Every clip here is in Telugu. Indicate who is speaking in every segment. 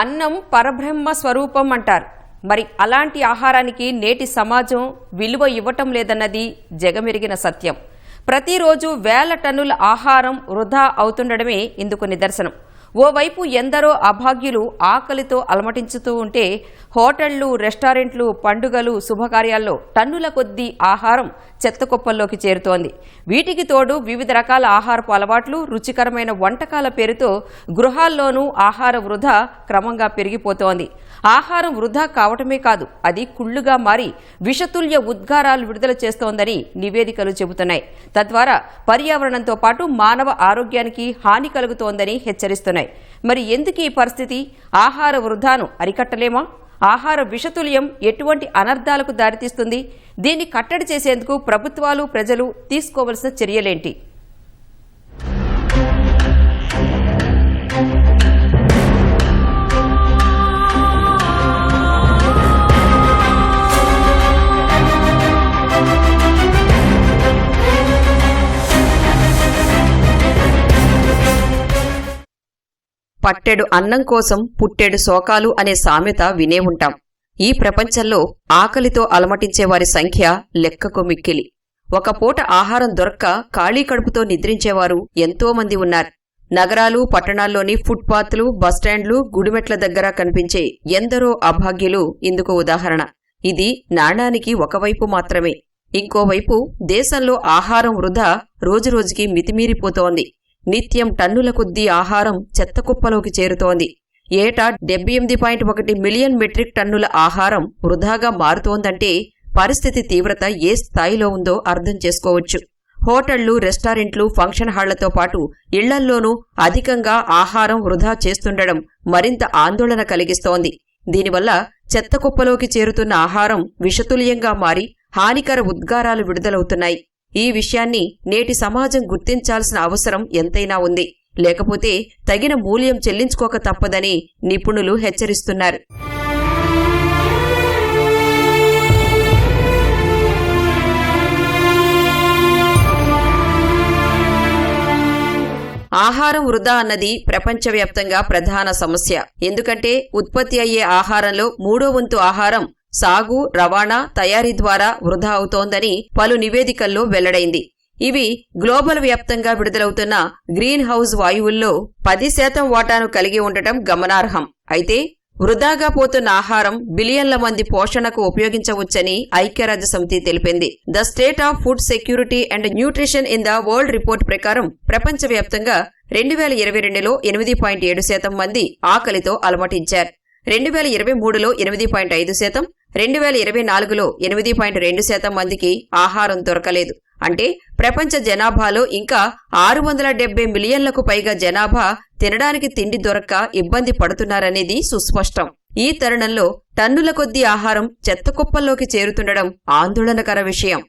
Speaker 1: అన్నం పరబ్రహ్మ స్వరూపం అంటారు. మరి అలాంటి ఆహారానికి నేటి సమాజం విలువ ఇవ్వటం లేదన్నది జగమెరిగిన సత్యం. ప్రతిరోజు వేల టన్నుల ఆహారం వృధా అవుతుండడమే ఇందుకు నిదర్శనం. ఓవైపు ఎందరో అభాగ్యులు ఆకలితో అలమటించుతూ ఉంటే హోటళ్ళు రెస్టారెంట్లు పండుగలు శుభకార్యాల్లో టన్నుల కొద్దీ ఆహారం చెత్తకొప్పల్లోకి చేరుతోంది. వీటికి తోడు వివిధ రకాల ఆహారపు అలవాట్లు రుచికరమైన వంటకాల పేరుతో గృహాల్లోనూ ఆహార వృధా క్రమంగా పెరిగిపోతోంది. ఆహారం వృధా కావటమే కాదు అది కుళ్ళుగా మారి విషతుల్య ఉద్గారాలు విడుదల చేస్తోందని నివేదికలు చెబుతున్నాయి. తద్వారా పర్యావరణంతో పాటు మానవ ఆరోగ్యానికి హాని కలుగుతోందని హెచ్చరిస్తున్నాయి. మరి ఎందుకు ఈ పరిస్థితి? ఆహార వృధాను అరికట్టలేమా? ఆహార విషతుల్యం ఎటువంటి అనర్థాలకు దారితీస్తుంది? దీన్ని కట్టడి చేసేందుకు ప్రభుత్వాలు ప్రజలు తీసుకోవలసిన చర్యలేంటి? పట్టెడు అన్నం కోసం పుట్టెడు శోకాలు అనే సామెత వినే ఉంటాం. ఈ ప్రపంచంలో ఆకలితో అలమటించే వారి సంఖ్య లెక్కకు మిక్కిలి. ఒక పూట ఆహారం దొరక్క ఖాళీ కడుపుతో నిద్రించేవారు ఎంతో మంది ఉన్నారు. నగరాలు పట్టణాల్లోని ఫుట్పాత్లు బస్టాండ్లు గుడిమెట్ల దగ్గర కనిపించే ఎందరో అభాగ్యులు ఇందుకు ఉదాహరణ. ఇది నాణానికి ఒకవైపు మాత్రమే. ఇంకోవైపు దేశంలో ఆహారం వృధా రోజురోజుకి మితిమీరిపోతోంది. నిత్యం టన్నుల కొద్దీ ఆహారం చెత్తకుప్పలోకి చేరుతోంది. ఏటా డెబ్బై ఎనిమిది పాయింట్ ఒకటి మిలియన్ మెట్రిక్ టన్నుల ఆహారం వృధాగా మారుతోందంటే పరిస్థితి తీవ్రత ఏ స్థాయిలో ఉందో అర్థం చేసుకోవచ్చు. హోటళ్ళు రెస్టారెంట్లు ఫంక్షన్ హాళ్ళతో పాటు ఇళ్ళల్లోనూ అధికంగా ఆహారం వృధా చేస్తుండడం మరింత ఆందోళన కలిగిస్తోంది. దీనివల్ల చెత్తకుప్పలోకి చేరుతున్న ఆహారం విషతుల్యంగా మారి హానికర ఉద్గారాలు విడుదలవుతున్నాయి. ఈ విషయాన్ని నేటి సమాజం గుర్తించాల్సిన అవసరం ఎంతైనా ఉంది. లేకపోతే తగిన మూల్యం చెల్లించుకోక తప్పదని నిపుణులు హెచ్చరిస్తున్నారు. ఆహారం వృధా అన్నది ప్రపంచవ్యాప్తంగా ప్రధాన సమస్య. ఎందుకంటే ఉత్పత్తి అయ్యే ఆహారంలో మూడో వంతు ఆహారం సాగు రవాణా తయారీ ద్వారా వృధా అవుతోందని పలు నివేదికల్లో వెల్లడైంది. ఇవి గ్లోబల్ వ్యాప్తంగా విడుదలవుతున్న గ్రీన్ హౌస్ వాయువుల్లో పది శాతం వాటాను కలిగి ఉండటం గమనార్హం. అయితే వృధాగా పోతున్న ఆహారం బిలియన్ల మంది పోషణకు ఉపయోగించవచ్చని ఐక్యరాజ్య సమితి తెలిపింది. The state of food security and nutrition in the world report ప్రకారం ప్రపంచవ్యాప్తంగా రెండు వేల ఇరవై రెండులో ఎనిమిది పాయింట్ ఏడు శాతం మంది ఆకలితో అలమటించారు. రెండు వేల ఇరవై మూడులో ఎనిమిది పాయింట్ ఐదు శాతం రెండు వేల ఇరవై నాలుగులో ఎనిమిది పాయింట్ రెండు శాతం మందికి ఆహారం దొరకలేదు. అంటే ప్రపంచ జనాభాలో ఇంకా ఆరు వందల డెబ్బై మిలియన్లకు పైగా జనాభా తినడానికి తిండి దొరక్క ఇబ్బంది పడుతున్నారనేది సుస్పష్టం. ఈ తరుణంలో టన్నుల కొద్దీ ఆహారం చెత్తకుప్పల్లోకి చేరుతుండడం ఆందోళనకర విషయం.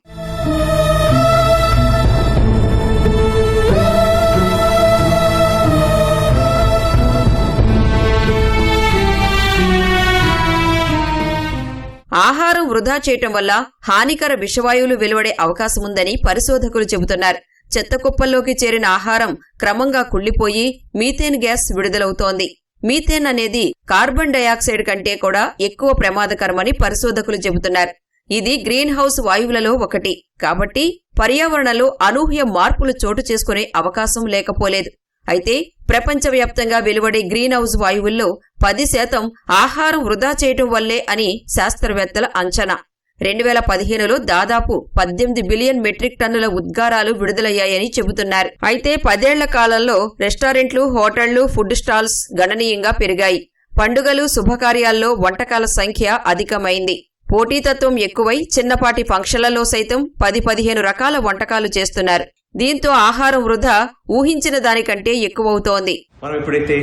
Speaker 1: ఆహారం వృధా చేయటం వల్ల హానికర విషవాయువులు వెలువడే అవకాశముందని పరిశోధకులు చెబుతున్నారు. చెత్తకుప్పల్లోకి చేరిన ఆహారం క్రమంగా కుళ్ళిపోయి మీథేన్ గ్యాస్ విడుదలవుతోంది. మీథేన్ అనేది కార్బన్ డయాక్సైడ్ కంటే కూడా ఎక్కువ ప్రమాదకరమని పరిశోధకులు చెబుతున్నారు. ఇది గ్రీన్ హౌస్ వాయువులలో ఒకటి. కాబట్టి పర్యావరణంలో అనూహ్య మార్పులు చోటు చేసుకునే అవకాశం లేకపోలేదు. అయితే ప్రపంచవ్యాప్తంగా వెలువడే గ్రీన్ హౌస్ వాయువుల్లో పది శాతం ఆహారం వృధా చేయటం వల్లే అని శాస్త్రవేత్తల అంచనా. రెండు వేల పదిహేనులో దాదాపు పద్దెనిమిది బిలియన్ మెట్రిక్ టన్నుల ఉద్గారాలు విడుదలయ్యాయని చెబుతున్నారు. అయితే పదేళ్ళ కాలంలో రెస్టారెంట్లు హోటళ్ళు ఫుడ్ స్టాల్స్ గణనీయంగా పెరిగాయి. పండుగలు శుభకార్యాల్లో వంటకాల సంఖ్య అధికమైంది. పోటీతత్వం ఎక్కువై చిన్నపాటి ఫంక్షన్లలో సైతం పది పదిహేను రకాల వంటకాలు చేస్తున్నారు. దీంతో ఆహారం వృధా ఊహించిన దానికంటే ఎక్కువవుతోంది.
Speaker 2: మనం ఎప్పుడైతే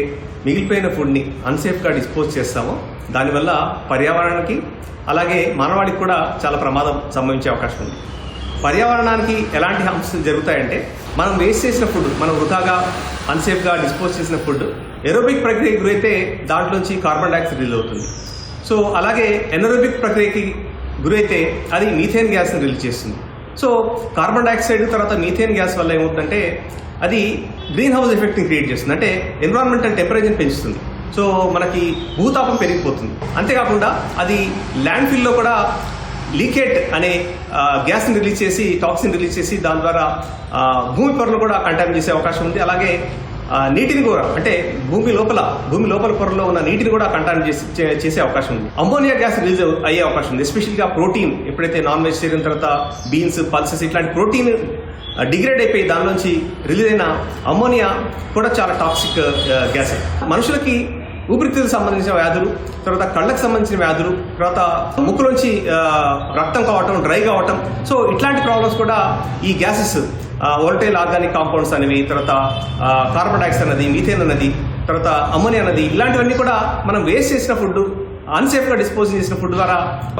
Speaker 2: మిగిలిపోయిన ఫుడ్ని అన్సేఫ్గా డిస్పోజ్ చేస్తామో దానివల్ల పర్యావరణానికి అలాగే మనవాడికి కూడా చాలా ప్రమాదం సంభవించే అవకాశం ఉంది. పర్యావరణానికి ఎలాంటి అంశాలు జరుగుతాయంటే మనం వేస్ట్ చేసిన ఫుడ్ మనం వృధాగా అన్సేఫ్గా డిస్పోజ్ చేసిన ఫుడ్ ఎరోబిక్ ప్రక్రియకి గురైతే దాంట్లోంచి కార్బన్ డైఆక్సైడ్ రిలీజ్ అవుతుంది. సో అలాగే ఎనరోబిక్ ప్రక్రియకి గురైతే అది మీథేన్ గ్యాస్ని రిలీజ్ చేస్తుంది. సో కార్బన్ డైఆక్సైడ్ తర్వాత మీథేన్ గ్యాస్ వల్ల ఏమవుతుందంటే అది గ్రీన్ హౌస్ ఎఫెక్ట్ని క్రియేట్ చేస్తుంది. అంటే ఎన్విరాన్మెంటల్ టెంపరేచర్ పెంచుతుంది. సో మనకి భూతాపం పెరిగిపోతుంది. అంతేకాకుండా అది ల్యాండ్ ఫిల్లో కూడా లీకేట్ అనే గ్యాస్ని రిలీజ్ చేసి టాక్సిన్ రిలీజ్ చేసి దాని ద్వారా భూమి పొరలు కూడా కంటామిన్ చేసే అవకాశం ఉంది. అలాగే నీటిని కూడా అంటే భూమి లోపల భూమి లోపల పొరలో ఉన్న నీటిని కూడా కంటాన్ చేసి చే- చేసే అవకాశం ఉంది. అమ్మోనియా గ్యాస్ రిలీజ్ అయ్యే అవకాశం ఉంది. ఎస్పెషల్గా ప్రోటీన్ ఎప్పుడైతే నాన్ వెజిటేరియన్ తర్వాత బీన్స్ పల్సెస్ ఇట్లాంటి ప్రోటీన్ డిగ్రేడ్ అయిపోయి దాని నుంచి రిలీజ్ అయిన అమ్మోనియా కూడా చాలా టాక్సిక్ గ్యాస్. మనుషులకి ఊపిరితిత్తులకు సంబంధించిన వ్యాధులు తర్వాత కళ్ళకు సంబంధించిన వ్యాధులు తర్వాత ముక్కులోంచి రక్తం కావటం డ్రై కావటం. సో ఇట్లాంటి ప్రాబ్లమ్స్ కూడా ఈ గ్యాసెస్ ఓల్టైల్ ఆర్గానిక్ కాంపౌండ్స్ అనేవి తర్వాత కార్బన్ డైఆక్సైడ్ అనేది మీథేన్ అనేది తర్వాత అమ్మోనియా అనేది ఇలాంటివన్నీ కూడా మనం వేస్ట్ చేసిన ఫుడ్ అన్సేఫ్గా డిస్పోజ్ చేసిన ఫుడ్ ద్వారా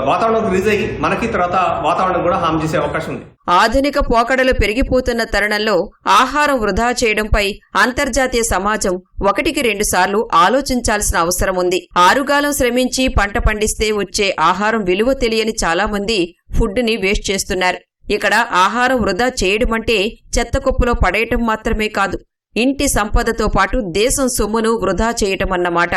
Speaker 2: వాతావరణం రిలీజ్ అయ్యి మనకి తర్వాత వాతావరణం కూడా హామ్ చేసే అవకాశం ఉంది.
Speaker 1: ఆధునిక పోకడలు పెరిగిపోతున్న తరుణంలో ఆహారం వృధా చేయడంపై అంతర్జాతీయ సమాజం ఒకటికి రెండుసార్లు ఆలోచించాల్సిన అవసరం ఉంది. ఆరుగాలం శ్రమించి పంట పండిస్తే వచ్చే ఆహారం విలువ తెలియని చాలా మంది ఫుడ్ని వేస్ట్ చేస్తున్నారు. ఇక్కడ ఆహారం వృధా చేయడమంటే చెత్త కుప్పలో పడేయటం మాత్రమే కాదు ఇంటి సంపదతో పాటు దేశం సొమ్మును వృధా చేయటమన్నమాట.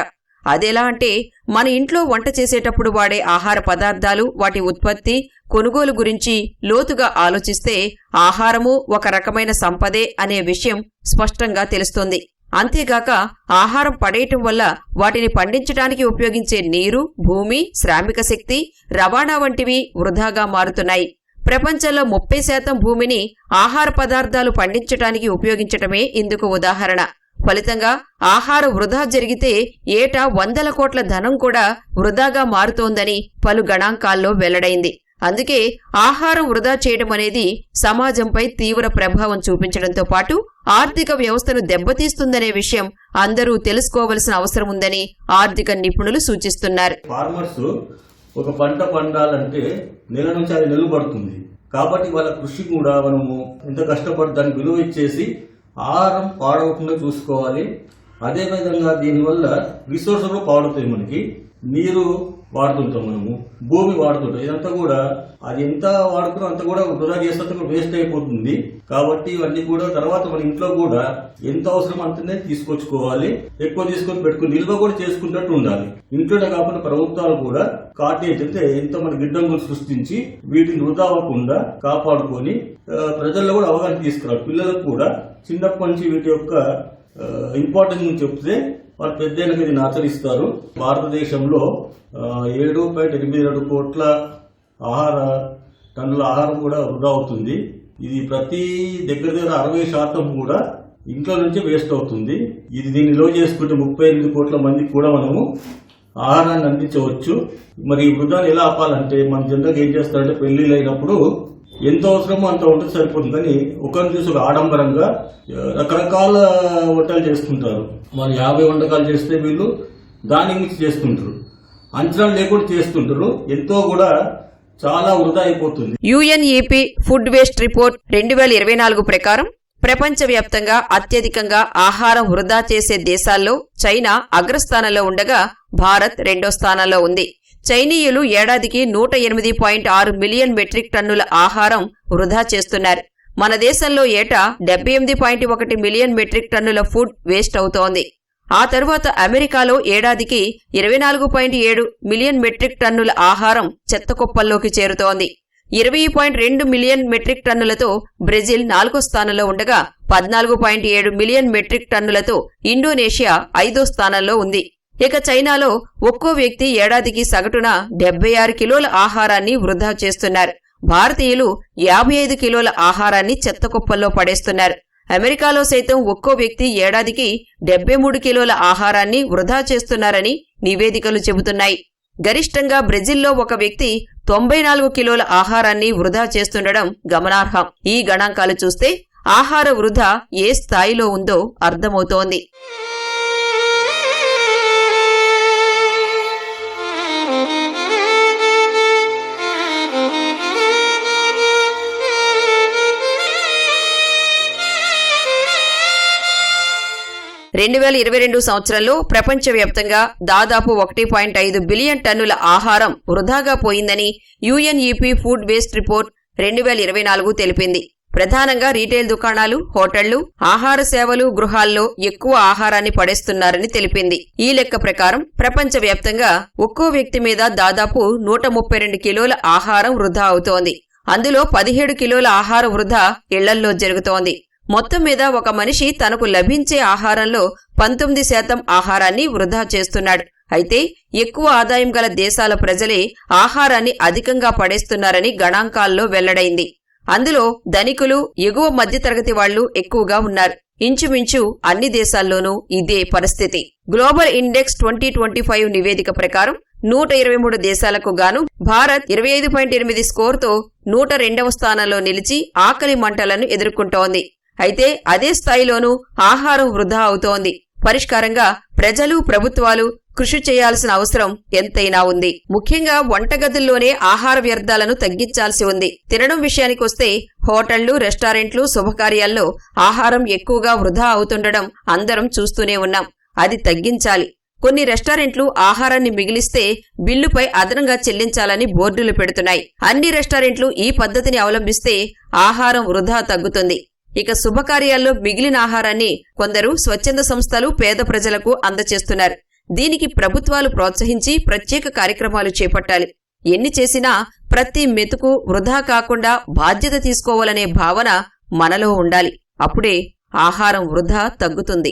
Speaker 1: అదెలా అంటే మన ఇంట్లో వంట చేసేటప్పుడు వాడే ఆహార పదార్థాలు వాటి ఉత్పత్తి కొనుగోలు గురించి లోతుగా ఆలోచిస్తే ఆహారము ఒక రకమైన సంపదే అనే విషయం స్పష్టంగా తెలుస్తోంది. అంతేగాక ఆహారం పడేయటం వల్ల వాటిని పండించడానికి ఉపయోగించే నీరు భూమి శ్రామిక శక్తి రవాణా వంటివి వృధాగా మారుతున్నాయి. ప్రపంచంలో ముప్పై శాతం భూమిని ఆహార పదార్థాలు పండించటానికి ఉపయోగించటమే ఇందుకు ఉదాహరణ. ఫలితంగా ఆహార వృధా జరిగితే ఏటా వందల కోట్ల ధనం కూడా వృధాగా మారుతోందని పలు గణాంకాల్లో వెల్లడైంది. అందుకే ఆహారం వృధా చేయడం అనేది సమాజంపై తీవ్ర ప్రభావం చూపించడంతో పాటు ఆర్థిక వ్యవస్థను దెబ్బతీస్తుందనే విషయం అందరూ తెలుసుకోవలసిన అవసరం ఉందని ఆర్థిక నిపుణులు సూచిస్తున్నారు.
Speaker 3: ఒక పంట పండాలంటే నెల నుంచి అది నెలలు పడుతుంది. కాబట్టి వాళ్ళ కృషి కూడా మనము ఎంత కష్టపడి దానికి విలువ ఇచ్చేసి ఆహారం పాడవకుండా చూసుకోవాలి. అదేవిధంగా దీనివల్ల రిసోర్స్ కూడా పాడుతాయి మనకి. నీరు వాడుతుంటాం మనము. భూమి వాడుతుంటాం. ఇదంతా కూడా అది ఎంత వాడుకున్నా అంత కూడా వృధా చేస్తే వేస్ట్ అయిపోతుంది. కాబట్టి ఇవన్నీ కూడా తర్వాత మన ఇంట్లో కూడా ఎంత అవసరం అంతనే తీసుకొచ్చుకోవాలి. ఎక్కువ తీసుకొని పెట్టుకుని నిల్వ కూడా చేసుకున్నట్టు ఉండాలి. ఇంట్లోనే కాకుండా ప్రభుత్వాలు కూడా కాటేజ్ అంటే ఎంత మన గిడ్డంగులు సృష్టించి వీటిని వృధా అవ్వకుండా కాపాడుకొని ప్రజల్లో కూడా అవగాహన తీసుకురావాలి. పిల్లలకు కూడా చిన్నప్పటి నుంచి వీటి యొక్క ఇంపార్టెన్స్ చెప్తే వాళ్ళు పెద్ద దీన్ని ఆచరిస్తారు. భారతదేశంలో ఏడు పాయింట్ ఎనిమిది రెండు కోట్ల ఆహార టన్నుల ఆహారం కూడా వృధా అవుతుంది. ఇది ప్రతి దగ్గర దగ్గర అరవై శాతం కూడా ఇంట్లో నుంచే వేస్ట్ అవుతుంది. ఇది దీన్ని లో చేసుకుంటే ముప్పై ఎనిమిది కోట్ల మందికి కూడా మనము ఆహారాన్ని అందించవచ్చు. మరి ఈ వృధాన్ని ఎలా ఆపాలంటే మన జనరల్గా ఏం చేస్తారంటే పెళ్ళిళ్ళు అయినప్పుడు ఎంత అవసరమో అంత వంట సరిపోతుందని ఒకరిని చూసి ఒక ఆడంబరంగా రకరకాల వంటలు చేసుకుంటారు మరి యాభై వంటకాలు చేస్తే వీళ్ళు దానికి మించి చేస్తుంటారు. అంచనా లేకుండా చేస్తుంటారు. ఎంతో కూడా చాలా వృధా అయిపోతుంది.
Speaker 1: యుఎన్ఈపి ఫుడ్ వేస్ట్ రిపోర్ట్ రెండు వేల ఇరవై నాలుగు ప్రకారం ప్రపంచవ్యాప్తంగా అత్యధికంగా ఆహారం వృధా చేసే దేశాల్లో చైనా అగ్రస్థానంలో ఉండగా భారత్ రెండో స్థానంలో ఉంది. చైనీయులు ఏడాదికి నూట ఎనిమిది పాయింట్ ఆరు మిలియన్ మెట్రిక్ టన్నుల ఆహారం వృధా చేస్తున్నారు. మన దేశంలో ఏటా డెబ్బై ఎనిమిది పాయింట్ ఒకటి మిలియన్ మెట్రిక్ టన్నుల ఫుడ్ వేస్ట్ అవుతోంది. ఆ తరువాత అమెరికాలో ఏడాదికి ఇరవై నాలుగు పాయింట్ ఏడు మిలియన్ మెట్రిక్ టన్నుల ఆహారం చెత్త కుప్పల్లోకి చేరుతోంది. ఇరవై పాయింట్ రెండు మిలియన్ మెట్రిక్ టన్నులతో బ్రెజిల్ నాలుగో స్థానంలో ఉండగా పద్నాలుగు పాయింట్ ఏడు మిలియన్ మెట్రిక్ టన్నులతో ఇండోనేషియా ఐదో స్థానంలో ఉంది. ఇక చైనాలో ఒక్కో వ్యక్తి ఏడాదికి సగటున డెబ్బై ఆరు కిలోల ఆహారాన్ని వృధా చేస్తున్నారు. భారతీయులు యాభై ఐదు కిలోల ఆహారాన్ని చెత్త కుప్పల్లో పడేస్తున్నారు. అమెరికాలో సైతం ఒక్కో వ్యక్తి ఏడాదికి డెబ్బై మూడు కిలోల ఆహారాన్ని వృధా చేస్తున్నారని నివేదికలు చెబుతున్నాయి. గరిష్టంగా బ్రెజిల్లో ఒక వ్యక్తి తొంభై నాలుగు కిలోల ఆహారాన్ని వృధా చేస్తుండడం గమనార్హం. ఈ గణాంకాలు చూస్తే ఆహార వృధా ఏ స్థాయిలో ఉందో అర్థమవుతోంది. రెండు వేల ఇరవై రెండు సంవత్సరంలో ప్రపంచవ్యాప్తంగా దాదాపు ఒకటి పాయింట్ ఐదు బిలియన్ టన్నుల ఆహారం వృధాగా పోయిందని యుఎన్ఈపీ ఫుడ్ వేస్ట్ రిపోర్ట్ రెండు వేల ఇరవై నాలుగు తెలిపింది. ప్రధానంగా రీటైల్ దుకాణాలు హోటళ్ళు ఆహార సేవలు గృహాల్లో ఎక్కువ ఆహారాన్ని పడేస్తున్నారని తెలిపింది. ఈ లెక్క ప్రకారం ప్రపంచవ్యాప్తంగా ఒక్కో వ్యక్తి మీద దాదాపు నూట ముప్పై రెండు కిలోల ఆహారం వృధా అవుతోంది. అందులో పదిహేడు కిలోల ఆహార వృధా ఇళ్ళల్లో జరుగుతోంది. మొత్తం మీద ఒక మనిషి తనకు లభించే ఆహారంలో పంతొమ్మిది శాతం ఆహారాన్ని వృధా చేస్తున్నాడు. అయితే ఎక్కువ ఆదాయం గల దేశాల ప్రజలే ఆహారాన్ని అధికంగా పడేస్తున్నారని గణాంకాల్లో వెల్లడైంది. అందులో ధనికులు ఎగువ మధ్యతరగతి వాళ్ళు ఎక్కువగా ఉన్నారు. ఇంచుమించు అన్ని దేశాల్లోనూ ఇదే పరిస్థితి. Global index twenty twenty five నివేదిక ప్రకారం నూట ఇరవై మూడు దేశాలకు గాను భారత్ ఇరవై ఐదు పాయింట్ ఎనిమిది స్కోర్తో నూట రెండవ స్థానంలో నిలిచి ఆకలి మంటలను ఎదుర్కొంటోంది. అయితే అదే స్థాయిలోనూ ఆహారం వృధా అవుతోంది. పరిష్కారంగా ప్రజలు ప్రభుత్వాలు కృషి చేయాల్సిన అవసరం ఎంతైనా ఉంది. ముఖ్యంగా వంటగదుల్లోనే ఆహార వ్యర్థాలను తగ్గించాల్సి ఉంది. తినడం విషయానికొస్తే హోటళ్ళు రెస్టారెంట్లు శుభకార్యాల్లో ఆహారం ఎక్కువగా వృధా అవుతుండడం అందరం చూస్తూనే ఉన్నాం. అది తగ్గించాలి. కొన్ని రెస్టారెంట్లు ఆహారాన్ని మిగిలిస్తే బిల్లుపై అదనంగా చెల్లించాలని బోర్డులు పెడుతున్నాయి. అన్ని రెస్టారెంట్లు ఈ పద్ధతిని అవలంబిస్తే ఆహారం వృధా తగ్గుతుంది. ఇక శుభకార్యాల్లో మిగిలిన ఆహారాన్ని కొందరు స్వచ్ఛంద సంస్థలు పేద ప్రజలకు అందచేస్తున్నారు. దీనికి ప్రభుత్వాలు ప్రోత్సహించి ప్రత్యేక కార్యక్రమాలు చేపట్టాలి. ఎన్ని చేసినా ప్రతి మెతుకు వృధా కాకుండా బాధ్యత తీసుకోవాలనే భావన మనలో ఉండాలి. అప్పుడే ఆహారం వృధా తగ్గుతుంది.